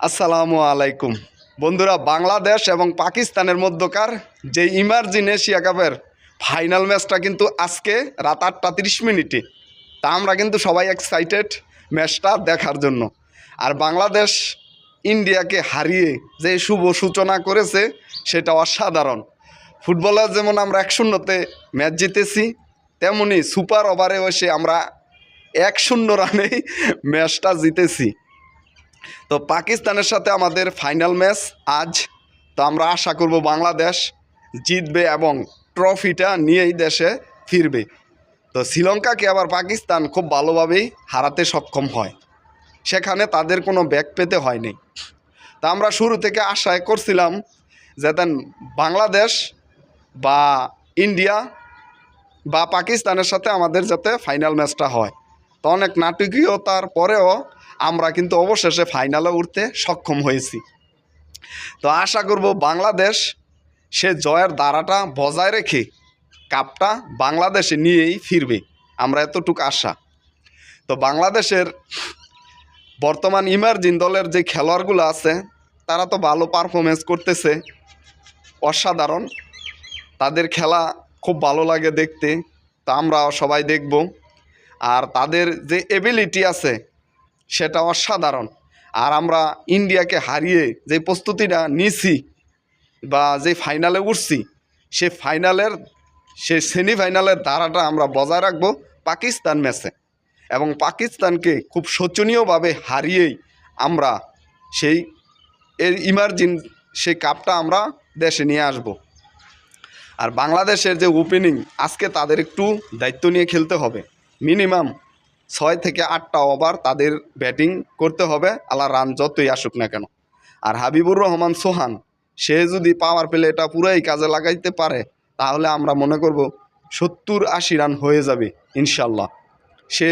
আসসালামু আলাইকুম। বন্ধুরা, বাংলাদেশ এবং পাকিস্তানের মধ্যকার যে ইমার্জিন এশিয়া কাপের ফাইনাল ম্যাচটা কিন্তু আজকে রাত আটটা তিরিশ মিনিটে। তা আমরা কিন্তু সবাই এক্সাইটেড ম্যাচটা দেখার জন্য। আর বাংলাদেশ ইন্ডিয়াকে হারিয়ে যে শুভ সূচনা করেছে, সেটা অসাধারণ। ফুটবলে যেমন আমরা এক শূন্যতে ম্যাচ জিতেছি, তেমনি সুপার ওভারে এসে আমরা এক শূন্য রানেই ম্যাচটা জিতেছি। তো পাকিস্তানের সাথে আমাদের ফাইনাল ম্যাচ আজ। তো আমরা আশা করব বাংলাদেশ জিতবে এবং ট্রফিটা নিয়েই দেশে ফিরবে। তো শ্রীলঙ্কাকে আবার পাকিস্তান খুব ভালোভাবেই হারাতে সক্ষম হয়। সেখানে তাদের কোনো ব্যাক পেতে হয়নি। তা আমরা শুরু থেকে আশায় করছিলাম যাতে বাংলাদেশ বা ইন্ডিয়া বা পাকিস্তানের সাথে আমাদের যাতে ফাইনাল ম্যাচটা হয়। তো অনেক নাটকীয়তার পরেও আমরা কিন্তু অবশেষে ফাইনালে উঠতে সক্ষম হয়েছি। তো আশা করব বাংলাদেশ সে জয়ের দ্বারাটা বজায় রেখে কাপটা বাংলাদেশে নিয়েই ফিরবে। আমরা এতটুকু আশা। তো বাংলাদেশের বর্তমান ইমার্জিন দলের যে খেলোয়াড়গুলো আছে, তারা তো ভালো পারফরমেন্স করতেছে। অসাধারণ। তাদের খেলা খুব ভালো লাগে দেখতে। তা আমরা সবাই দেখব। আর তাদের যে এবিলিটি আছে, সেটা অসাধারণ। আর আমরা ইন্ডিয়াকে হারিয়ে যে প্রস্তুতিটা নিছি বা যে ফাইনালে উঠছি, সে ফাইনালের সে সেমিফাইনালের ধারাটা আমরা বজায় রাখব পাকিস্তান ম্যাচে। এবং পাকিস্তানকে খুব শোচনীয়ভাবে হারিয়েই আমরা সেই এর ইমার্জিন সেই কাপটা আমরা দেশে নিয়ে আসব। আর বাংলাদেশের যে ওপেনিং আজকে তাদের একটু দায়িত্ব নিয়ে খেলতে হবে। মিনিমাম ছয় থেকে আটটা ওভার তাদের ব্যাটিং করতে হবে, আল্লাহ রান যতই আসুক না কেন। আর হাবিবুর রহমান সোহান, সে যদি পাওয়ার প্লে এটা পুরাই কাজে লাগাইতে পারে, তাহলে আমরা মনে করব সত্তর আশি রান হয়ে যাবে ইনশাল্লাহ সে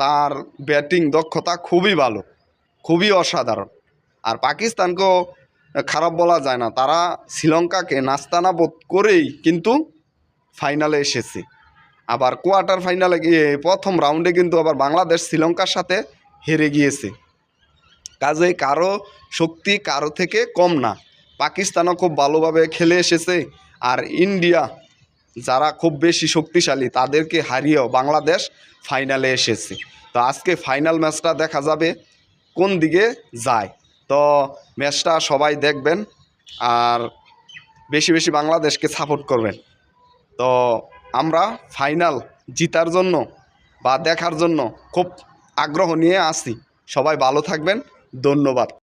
তার ব্যাটিং দক্ষতা খুবই ভালো, খুবই অসাধারণ। আর পাকিস্তানকেও খারাপ বলা যায় না, তারা শ্রীলঙ্কাকে নাস্তানা বোধ করেই কিন্তু ফাইনালে এসেছে। আবার কোয়ার্টার ফাইনালে গিয়ে প্রথম রাউন্ডে কিন্তু আবার বাংলাদেশ শ্রীলঙ্কার সাথে হেরে গিয়েছে। কাজেই কারও শক্তি কারও থেকে কম না। পাকিস্তানও খুব ভালোভাবে খেলে এসেছে আর ইন্ডিয়া যারা খুব বেশি শক্তিশালী তাদেরকে হারিয়েও বাংলাদেশ ফাইনালে এসেছে। তো আজকে ফাইনাল ম্যাচটা দেখা যাবে কোন দিকে যায়। তো ম্যাচটা সবাই দেখবেন আর বেশি বেশি বাংলাদেশকে সাপোর্ট করবেন। তো আমরা ফাইনাল জিতার জন্য বা দেখার জন্য খুব আগ্রহ নিয়ে আসি সবাই ভালো থাকবেন। ধন্যবাদ।